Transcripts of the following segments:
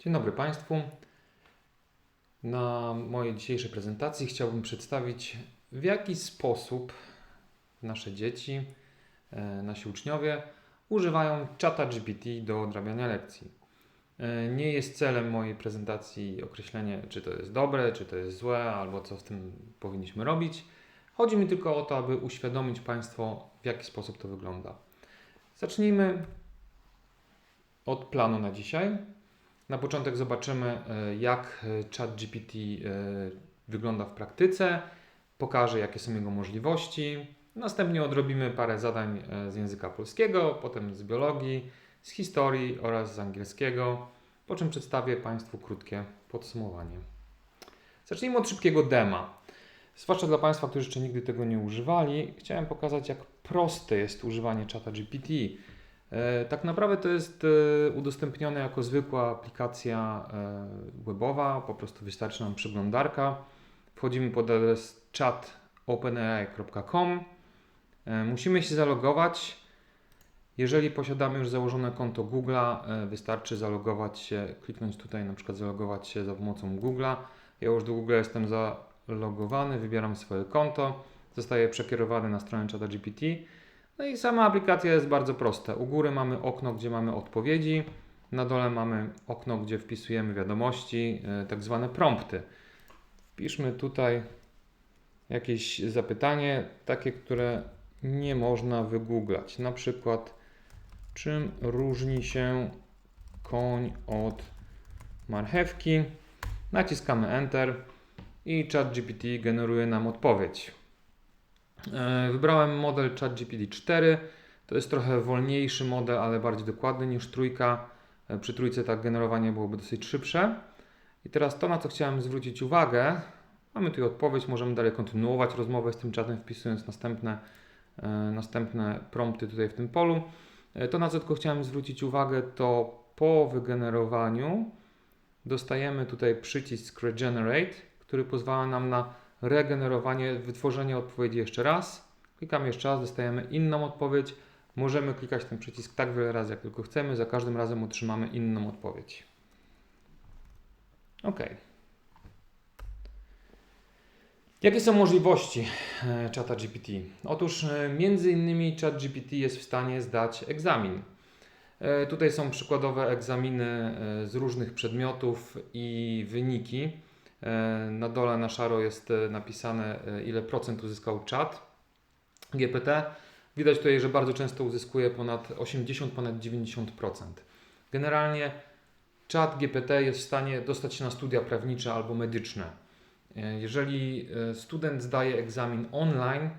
Dzień dobry Państwu. Na mojej dzisiejszej prezentacji chciałbym przedstawić, w jaki sposób nasze dzieci, e, nasi uczniowie używają czata GPT do odrabiania lekcji. E, Nie jest celem mojej prezentacji określenie, czy to jest dobre, czy to jest złe, albo co z tym powinniśmy robić. Chodzi mi tylko o to, aby uświadomić Państwo, w jaki sposób to wygląda. Zacznijmy od planu na dzisiaj. Na początek zobaczymy, e, jak ChatGPT e, wygląda w praktyce, pokażę, jakie są jego możliwości. Następnie odrobimy parę zadań e, z języka polskiego, potem z biologii, z historii oraz z angielskiego, po czym przedstawię Państwu krótkie podsumowanie. Zacznijmy od szybkiego dema. Zwłaszcza dla Państwa, którzy jeszcze nigdy tego nie używali, chciałem pokazać, jak proste jest używanie czata GPT. E, Tak naprawdę to jest e, udostępnione jako zwykła aplikacja e, webowa, po prostu wystarczy nam przeglądarka. Wchodzimy pod adres chatopenai.com. E, Musimy się zalogować. Jeżeli posiadamy już założone konto Google'a, e, wystarczy zalogować się, kliknąć tutaj na przykład zalogować się za pomocą Google'a. Ja już do Google jestem zalogowany, wybieram swoje konto, zostaję przekierowany na stronę ChatGPT. No i sama aplikacja jest bardzo prosta. U góry mamy okno, gdzie mamy odpowiedzi, na dole mamy okno, gdzie wpisujemy wiadomości, e, tak zwane prompty. Wpiszmy tutaj jakieś zapytanie, takie, które nie można wygooglać. Na przykład, czym różni się koń od marchewki? Naciskamy Enter i ChatGPT generuje nam odpowiedź. E, Wybrałem model ChatGPT 4. To jest trochę wolniejszy model, ale bardziej dokładny niż trójka. E, Przy trójce tak generowanie byłoby dosyć szybsze. I teraz to, na co chciałem zwrócić uwagę, mamy tu odpowiedź, możemy dalej kontynuować rozmowę z tym czatem, wpisując następne, e, następne prompty tutaj w tym polu. To, na co tylko chciałem zwrócić uwagę, to po wygenerowaniu dostajemy tutaj przycisk Regenerate, który pozwala nam na regenerowanie, wytworzenie odpowiedzi jeszcze raz. Klikamy jeszcze raz, dostajemy inną odpowiedź. Możemy klikać ten przycisk tak wiele razy, jak tylko chcemy. Za każdym razem otrzymamy inną odpowiedź. OK. Jakie są możliwości e, czata GPT? Otóż e, między innymi ChatGPT jest w stanie zdać egzamin. E, Tutaj są przykładowe egzaminy z różnych przedmiotów i wyniki. E, Na dole na szaro jest e, napisane, e, ile procent uzyskał czat GPT. Widać tutaj, że bardzo często uzyskuje ponad 80, ponad 90%. Generalnie czat GPT jest w stanie dostać się na studia prawnicze albo medyczne. Jeżeli student zdaje egzamin online,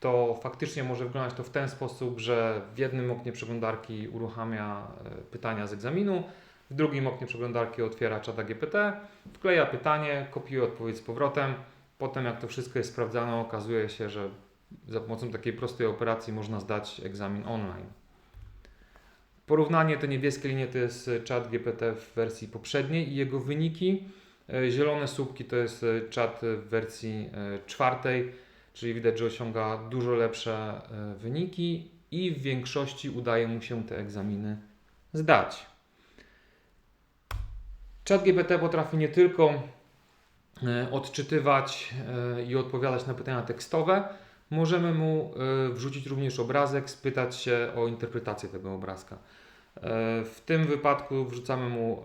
to faktycznie może wyglądać to w ten sposób, że w jednym oknie przeglądarki uruchamia pytania z egzaminu, w drugim oknie przeglądarki otwiera czata GPT, wkleja pytanie, kopiuje odpowiedź z powrotem. Potem, jak to wszystko jest sprawdzane, okazuje się, że za pomocą takiej prostej operacji można zdać egzamin online. Porównanie te niebieskie linie to jest czat GPT w wersji poprzedniej i jego wyniki. E, Zielone słupki to jest e, czat w wersji e, czwartej, czyli widać, że osiąga dużo lepsze e, wyniki i w większości udaje mu się te egzaminy zdać. ChatGPT potrafi nie tylko e, odczytywać e, i odpowiadać na pytania tekstowe, możemy mu e, wrzucić również obrazek, spytać się o interpretację tego obrazka. W tym wypadku wrzucamy mu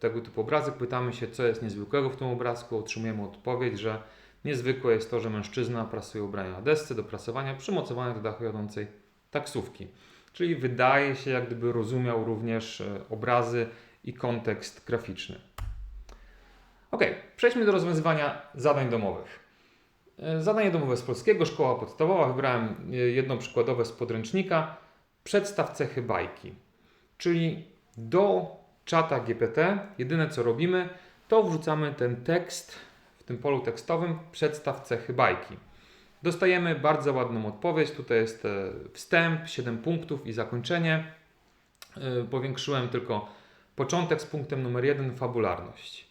tego typu obrazek, pytamy się, co jest niezwykłego w tym obrazku, otrzymujemy odpowiedź, że niezwykłe jest to, że mężczyzna prasuje ubrania na desce do prasowania przymocowane do dachu jadącej taksówki. Czyli wydaje się, jak gdyby rozumiał również obrazy i kontekst graficzny. Ok, przejdźmy do rozwiązywania zadań domowych. E, Zadanie domowe z polskiego, szkoła podstawowa. Wybrałem e, jedno przykładowe z podręcznika. Przedstaw cechy bajki. Czyli do czata GPT jedyne co robimy, to wrzucamy ten tekst w tym polu tekstowym przedstaw cechy bajki. Dostajemy bardzo ładną odpowiedź. Tutaj jest e, wstęp, 7 punktów i zakończenie. Powiększyłem tylko początek z punktem numer 1, fabularność.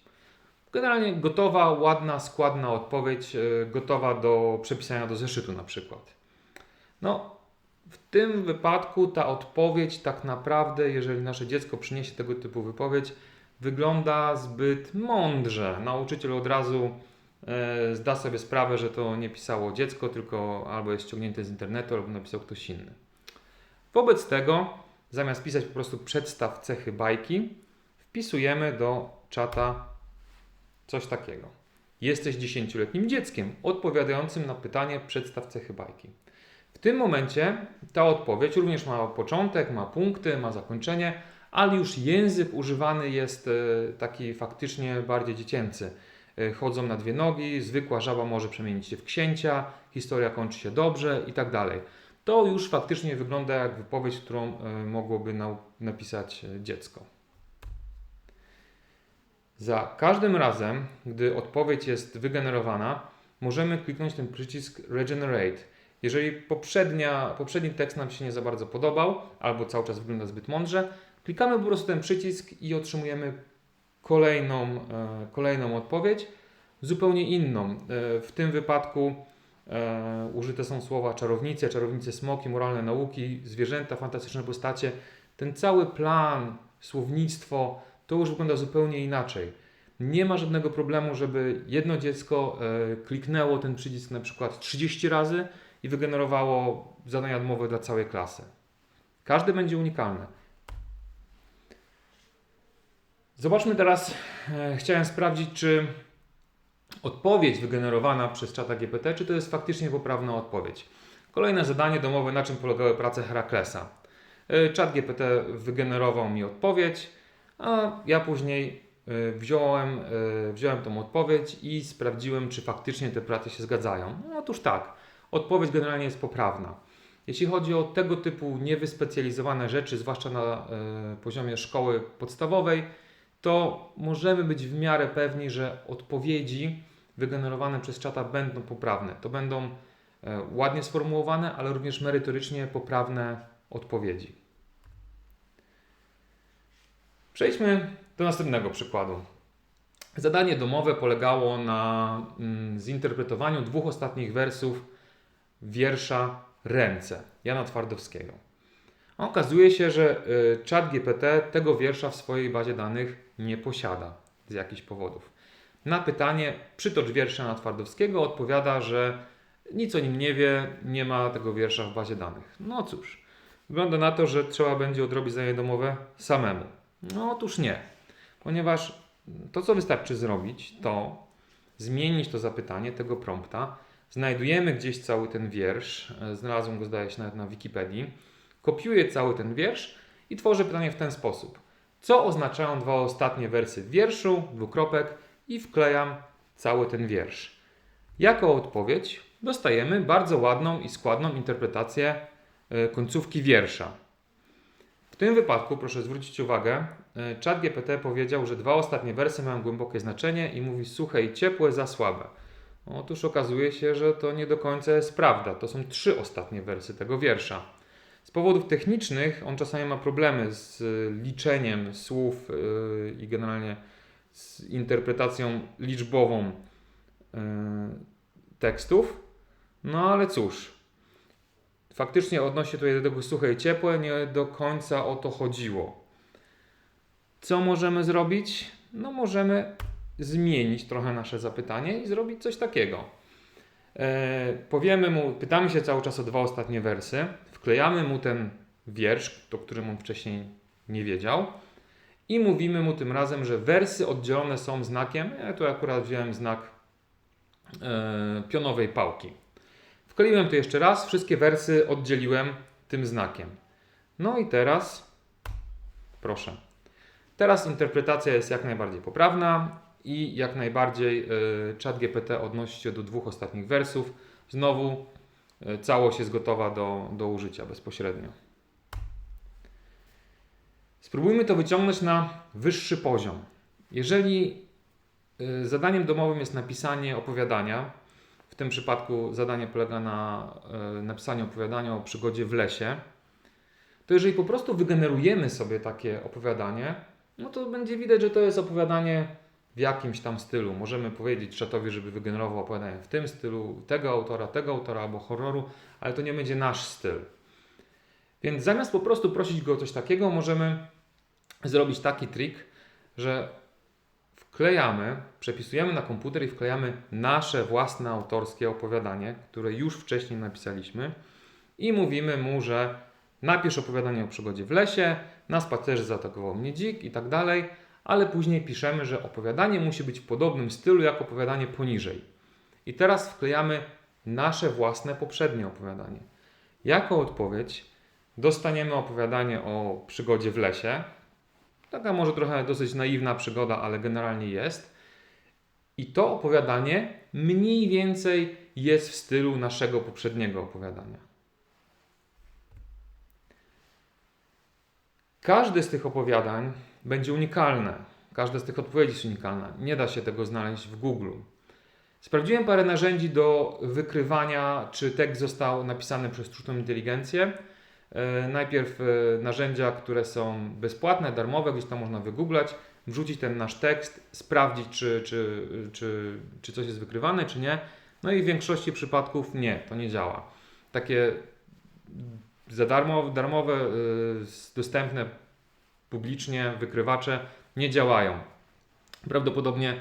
Generalnie gotowa, ładna, składna odpowiedź, e, gotowa do przepisania do zeszytu na przykład. No, w tym wypadku ta odpowiedź tak naprawdę, jeżeli nasze dziecko przyniesie tego typu wypowiedź, wygląda zbyt mądrze. Nauczyciel od razu e, zda sobie sprawę, że to nie pisało dziecko, tylko albo jest ściągnięte z internetu, albo napisał ktoś inny. Wobec tego, zamiast pisać po prostu przedstaw cechy bajki, wpisujemy do czata coś takiego. Jesteś dziesięcioletnim dzieckiem odpowiadającym na pytanie przedstaw cechy bajki. W tym momencie ta odpowiedź również ma początek, ma punkty, ma zakończenie, ale już język używany jest e, taki faktycznie bardziej dziecięcy. E, Chodzą na dwie nogi, zwykła żaba może przemienić się w księcia, historia kończy się dobrze i tak dalej. To już faktycznie wygląda jak wypowiedź, którą e, mogłoby napisać e, dziecko. Za każdym razem, gdy odpowiedź jest wygenerowana, możemy kliknąć ten przycisk Regenerate. Jeżeli poprzednia, poprzedni tekst nam się nie za bardzo podobał, albo cały czas wygląda zbyt mądrze, klikamy po prostu ten przycisk i otrzymujemy kolejną, e, kolejną odpowiedź, zupełnie inną. W tym wypadku e, użyte są słowa czarownice, czarownice smoki, moralne nauki, zwierzęta, fantastyczne postacie. Ten cały plan, słownictwo, to już wygląda zupełnie inaczej. Nie ma żadnego problemu, żeby jedno dziecko e, kliknęło ten przycisk na przykład 30 razy i wygenerowało zadania domowe dla całej klasy. Każdy będzie unikalny. Zobaczmy teraz, e, chciałem sprawdzić, czy odpowiedź wygenerowana przez czata GPT, czy to jest faktycznie poprawna odpowiedź. Kolejne zadanie domowe, na czym polegały prace Heraklesa. E, Czat GPT wygenerował mi odpowiedź, a ja później e, wziąłem, e, wziąłem tą odpowiedź i sprawdziłem, czy faktycznie te prace się zgadzają. No, otóż tak, odpowiedź generalnie jest poprawna. Jeśli chodzi o tego typu niewyspecjalizowane rzeczy, zwłaszcza na poziomie szkoły podstawowej, to możemy być w miarę pewni, że odpowiedzi wygenerowane przez czata będą poprawne. To będą e, ładnie sformułowane, ale również merytorycznie poprawne odpowiedzi. Przejdźmy do następnego przykładu. Zadanie domowe polegało na mm, zinterpretowaniu dwóch ostatnich wersów wiersza Ręce Jana Twardowskiego. A Okazuje się, że y, czat GPT tego wiersza w swojej bazie danych nie posiada z jakichś powodów. Na pytanie przytocz wiersz Jana Twardowskiego odpowiada, że nic o nim nie wie, nie ma tego wiersza w bazie danych. No cóż, wygląda na to, że trzeba będzie odrobić zadanie domowe samemu. No otóż nie, ponieważ to, co wystarczy zrobić, to zmienić to zapytanie, tego prompta. Znajdujemy gdzieś cały ten wiersz, e, znalazłem go zdaje się nawet na Wikipedii, kopiuję cały ten wiersz i tworzę pytanie w ten sposób. Co oznaczają dwa ostatnie wersy wierszu, dwukropek i wklejam cały ten wiersz. Jako odpowiedź dostajemy bardzo ładną i składną interpretację e, końcówki wiersza. W tym wypadku, proszę zwrócić uwagę, e, czat GPT powiedział, że dwa ostatnie wersy mają głębokie znaczenie i mówi suche i ciepłe za słabe. Otóż okazuje się, że to nie do końca jest prawda. To są trzy ostatnie wersy tego wiersza. Z powodów technicznych on czasami ma problemy z y, liczeniem słów i generalnie z interpretacją liczbową y, tekstów. No ale cóż, faktycznie odnosi się tutaj do tego suche i ciepłe, nie do końca o to chodziło. Co możemy zrobić? No możemy zmienić trochę nasze zapytanie i zrobić coś takiego. E, powiemy mu, pytamy się cały czas o dwa ostatnie wersy, wklejamy mu ten wiersz, o którym on wcześniej nie wiedział i mówimy mu tym razem, że wersy oddzielone są znakiem, ja tu akurat wziąłem znak e, pionowej pałki. Wkleiłem to jeszcze raz, wszystkie wersy oddzieliłem tym znakiem. No i teraz, proszę, teraz interpretacja jest jak najbardziej poprawna i jak najbardziej y, czat GPT odnosi się do dwóch ostatnich wersów. Znowu y, całość jest gotowa do, do użycia bezpośrednio. Spróbujmy to wyciągnąć na wyższy poziom. Jeżeli y, zadaniem domowym jest napisanie opowiadania, w tym przypadku zadanie polega na y, napisaniu opowiadania o przygodzie w lesie, to jeżeli po prostu wygenerujemy sobie takie opowiadanie, no to będzie widać, że to jest opowiadanie w jakimś tam stylu. Możemy powiedzieć czatowi, żeby wygenerował opowiadanie w tym stylu, tego autora, tego autora albo horroru, ale to nie będzie nasz styl. Więc zamiast po prostu prosić go o coś takiego, możemy zrobić taki trik, że wklejamy, przepisujemy na komputer i wklejamy nasze własne autorskie opowiadanie, które już wcześniej napisaliśmy i mówimy mu, że napisz opowiadanie o przygodzie w lesie, na spacerze zaatakował mnie dzik i tak dalej, ale później piszemy, że opowiadanie musi być w podobnym stylu jak opowiadanie poniżej. I teraz wklejamy nasze własne poprzednie opowiadanie. Jako odpowiedź dostaniemy opowiadanie o przygodzie w lesie. Taka może trochę dosyć naiwna przygoda, ale generalnie jest. I to opowiadanie mniej więcej jest w stylu naszego poprzedniego opowiadania. Każde z tych opowiadań będzie unikalne. Każda z tych odpowiedzi jest unikalna. Nie da się tego znaleźć w Google. Sprawdziłem parę narzędzi do wykrywania, czy tekst został napisany przez sztuczną inteligencję. E, Najpierw e, narzędzia, które są bezpłatne, darmowe, gdzieś tam można wygooglać, wrzucić ten nasz tekst, sprawdzić, czy, czy, czy, czy coś jest wykrywane, czy nie. No i w większości przypadków nie, to nie działa. Takie za darmo, darmowe, y, dostępne publicznie wykrywacze nie działają. Prawdopodobnie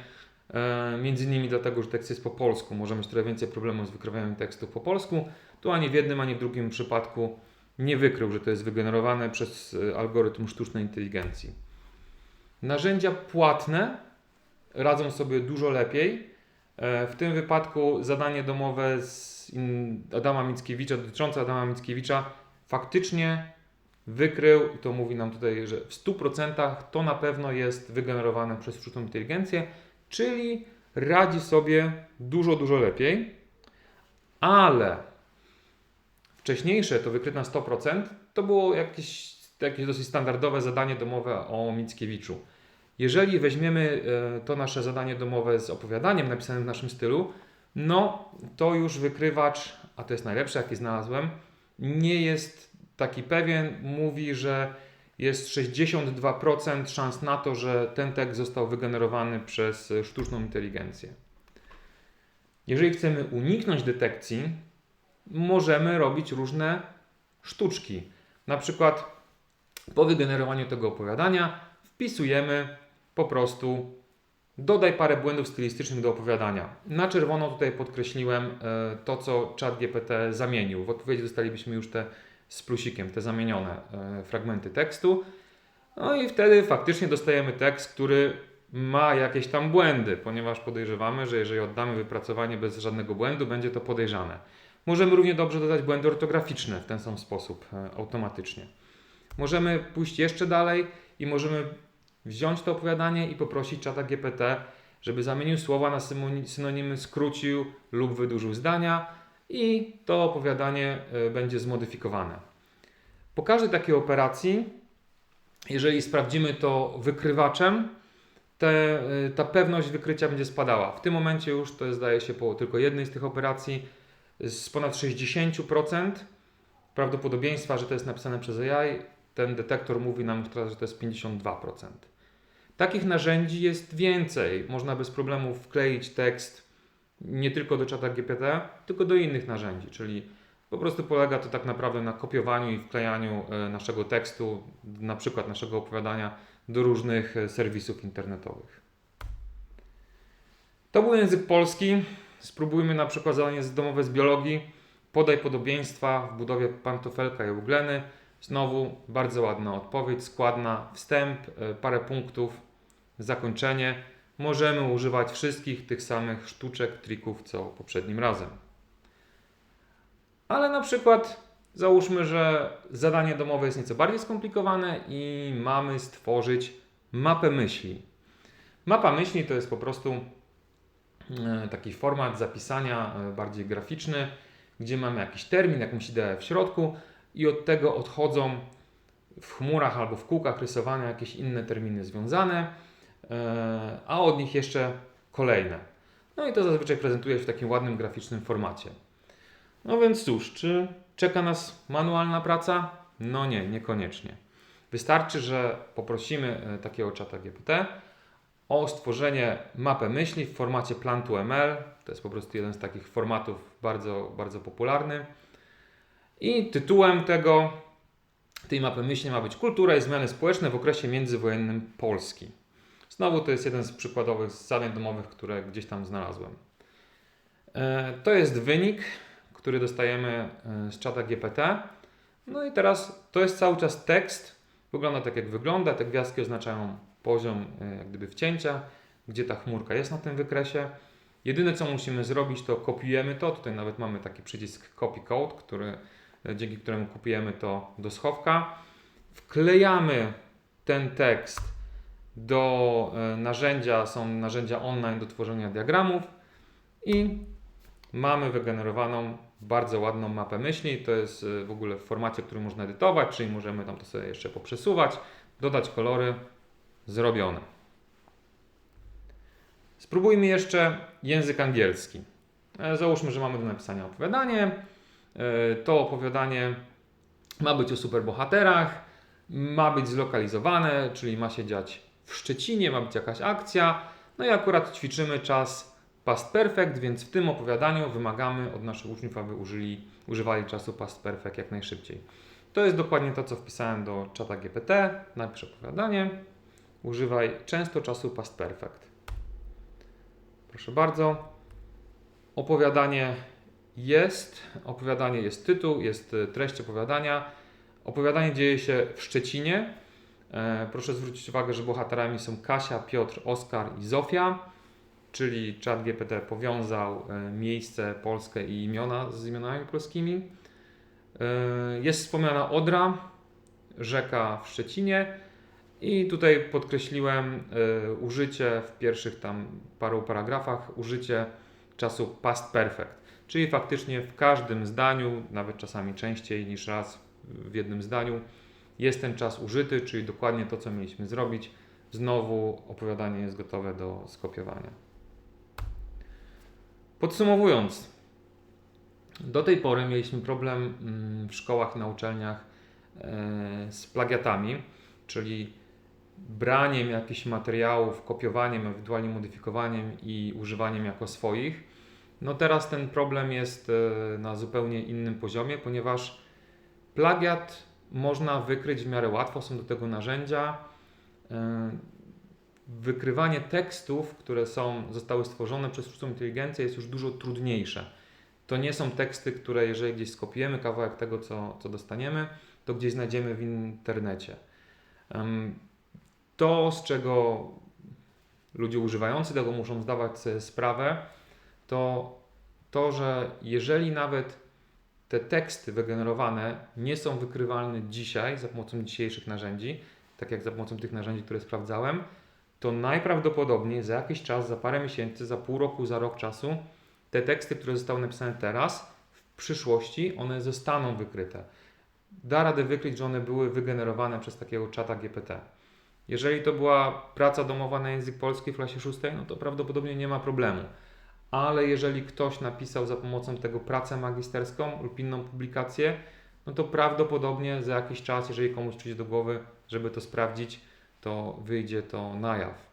e, między innymi dlatego, że tekst jest po polsku. Możemy mieć trochę więcej problemów z wykrywaniem tekstów po polsku. Tu ani w jednym, ani w drugim przypadku nie wykrył, że to jest wygenerowane przez e, algorytm sztucznej inteligencji. Narzędzia płatne radzą sobie dużo lepiej. E, W tym wypadku zadanie domowe z Adama Mickiewicza, dotyczące Adama Mickiewicza, faktycznie wykrył, i to mówi nam tutaj, że w 100% to na pewno jest wygenerowane przez sztuczną inteligencję, czyli radzi sobie dużo, dużo lepiej, ale wcześniejsze to wykryte na 100% to było jakieś, jakieś dosyć standardowe zadanie domowe o Mickiewiczu. Jeżeli weźmiemy e, to nasze zadanie domowe z opowiadaniem napisanym w naszym stylu, no to już wykrywacz, a to jest najlepsze, jaki znalazłem, nie jest taki pewien. Mówi, że jest 62% szans na to, że ten tekst został wygenerowany przez sztuczną inteligencję. Jeżeli chcemy uniknąć detekcji, możemy robić różne sztuczki. Na przykład po wygenerowaniu tego opowiadania wpisujemy po prostu dodaj parę błędów stylistycznych do opowiadania. Na czerwono tutaj podkreśliłem e, to, co ChatGPT zamienił. W odpowiedzi dostalibyśmy już te z plusikiem, te zamienione e, fragmenty tekstu. No i wtedy faktycznie dostajemy tekst, który ma jakieś tam błędy, ponieważ podejrzewamy, że jeżeli oddamy wypracowanie bez żadnego błędu, będzie to podejrzane. Możemy równie dobrze dodać błędy ortograficzne w ten sam sposób e, automatycznie. Możemy pójść jeszcze dalej i możemy wziąć to opowiadanie i poprosić czata GPT, żeby zamienił słowa na synonimy, skrócił lub wydłużył zdania i to opowiadanie e, będzie zmodyfikowane. Po każdej takiej operacji, jeżeli sprawdzimy to wykrywaczem, te, e, ta pewność wykrycia będzie spadała. W tym momencie już to zdaje się po tylko jednej z tych operacji z ponad 60% prawdopodobieństwa, że to jest napisane przez AI, ten detektor mówi nam teraz, że to jest 52%. Takich narzędzi jest więcej. Można bez problemu wkleić tekst nie tylko do czata GPT, tylko do innych narzędzi, czyli po prostu polega to tak naprawdę na kopiowaniu i wklejaniu e, naszego tekstu, na przykład naszego opowiadania, do różnych e, serwisów internetowych. To był język polski. Spróbujmy na przykład zadanie domowe z biologii. Podaj podobieństwa w budowie pantofelka i eugleny. Znowu bardzo ładna odpowiedź, składna, wstęp, e, parę punktów, zakończenie. Możemy używać wszystkich tych samych sztuczek, trików co poprzednim razem. Ale na przykład załóżmy, że zadanie domowe jest nieco bardziej skomplikowane i mamy stworzyć mapę myśli. Mapa myśli to jest po prostu taki format zapisania e, bardziej graficzny, gdzie mamy jakiś termin, jakąś ideę w środku i od tego odchodzą w chmurach albo w kółkach rysowane jakieś inne terminy związane, e, a od nich jeszcze kolejne. No i to zazwyczaj prezentuje się w takim ładnym graficznym formacie. No więc cóż, czy czeka nas manualna praca? No nie, niekoniecznie. Wystarczy, że poprosimy e, takiego czata GPT o stworzenie mapy myśli w formacie Plan2ML. To jest po prostu jeden z takich formatów bardzo, bardzo popularny. I tytułem tego, tej mapy myśli ma być Kultura i zmiany społeczne w okresie międzywojennym Polski. Znowu to jest jeden z przykładowych zadań domowych, które gdzieś tam znalazłem. E, To jest wynik, który dostajemy e, z czata GPT. No i teraz to jest cały czas tekst. Wygląda tak jak wygląda. Te gwiazdki oznaczają poziom e, jak gdyby wcięcia, gdzie ta chmurka jest na tym wykresie. Jedyne co musimy zrobić to kopiujemy to. Tutaj nawet mamy taki przycisk copy code, który, e, dzięki któremu kopiujemy to do schowka. Wklejamy ten tekst do e, narzędzia, są narzędzia online do tworzenia diagramów i mamy wygenerowaną bardzo ładną mapę myśli. To jest w ogóle w formacie, który można edytować, czyli możemy tam to sobie jeszcze poprzesuwać, dodać kolory, zrobione. Spróbujmy jeszcze język angielski. E, Załóżmy, że mamy do napisania opowiadanie. E, To opowiadanie ma być o superbohaterach, ma być zlokalizowane, czyli ma się dziać w Szczecinie, ma być jakaś akcja. No i akurat ćwiczymy czas past perfect, więc w tym opowiadaniu wymagamy od naszych uczniów, aby użyli, używali czasu past perfect jak najszybciej. To jest dokładnie to, co wpisałem do czata GPT. Napisz opowiadanie. Używaj często czasu past perfect. Proszę bardzo. Opowiadanie jest. Opowiadanie jest tytuł, jest y, treść opowiadania. Opowiadanie dzieje się w Szczecinie. E, Proszę zwrócić uwagę, że bohaterami są Kasia, Piotr, Oskar i Zofia, czyli czat GPT powiązał e, miejsce polskie i imiona z imionami polskimi. E, Jest wspomniana Odra, rzeka w Szczecinie i tutaj podkreśliłem e, użycie w pierwszych tam paru paragrafach, użycie czasu past perfect, czyli faktycznie w każdym zdaniu, nawet czasami częściej niż raz w jednym zdaniu, jest ten czas użyty, czyli dokładnie to, co mieliśmy zrobić. Znowu opowiadanie jest gotowe do skopiowania. Podsumowując, do tej pory mieliśmy problem mm, w szkołach i na uczelniach e, z plagiatami, czyli braniem jakichś materiałów, kopiowaniem, ewentualnie modyfikowaniem i używaniem jako swoich. No teraz ten problem jest e, na zupełnie innym poziomie, ponieważ plagiat można wykryć w miarę łatwo, są do tego narzędzia. E, Wykrywanie tekstów, które są, zostały stworzone przez sztuczną inteligencję jest już dużo trudniejsze. To nie są teksty, które jeżeli gdzieś skopiujemy kawałek tego, co, co dostaniemy, to gdzieś znajdziemy w internecie. To, z czego ludzie używający tego muszą zdawać sobie sprawę, to to, że jeżeli nawet te teksty wygenerowane nie są wykrywalne dzisiaj za pomocą dzisiejszych narzędzi, tak jak za pomocą tych narzędzi, które sprawdzałem, to najprawdopodobniej za jakiś czas, za parę miesięcy, za pół roku, za rok czasu, te teksty, które zostały napisane teraz, w przyszłości one zostaną wykryte. Da radę wykryć, że one były wygenerowane przez takiego czata GPT. Jeżeli to była praca domowa na język polski w klasie szóstej, no to prawdopodobnie nie ma problemu. Ale jeżeli ktoś napisał za pomocą tego pracę magisterską lub inną publikację, no to prawdopodobnie za jakiś czas, jeżeli komuś przyjdzie do głowy, żeby to sprawdzić, to wyjdzie to na jaw.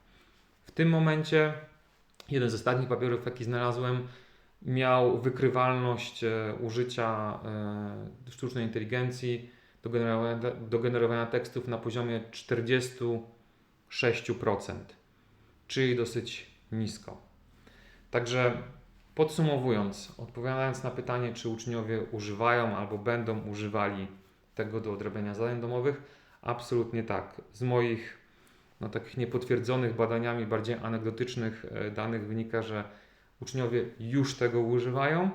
W tym momencie jeden z ostatnich papierów, jaki znalazłem, miał wykrywalność e, użycia e, sztucznej inteligencji do generowania, do generowania tekstów na poziomie 46%, czyli dosyć nisko. Także podsumowując, odpowiadając na pytanie, czy uczniowie używają albo będą używali tego do odrabiania zadań domowych, absolutnie tak. Z moich no, takich niepotwierdzonych badaniami, bardziej anegdotycznych e, danych wynika, że uczniowie już tego używają,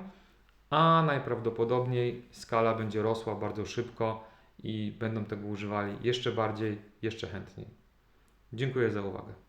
a najprawdopodobniej skala będzie rosła bardzo szybko i będą tego używali jeszcze bardziej, jeszcze chętniej. Dziękuję za uwagę.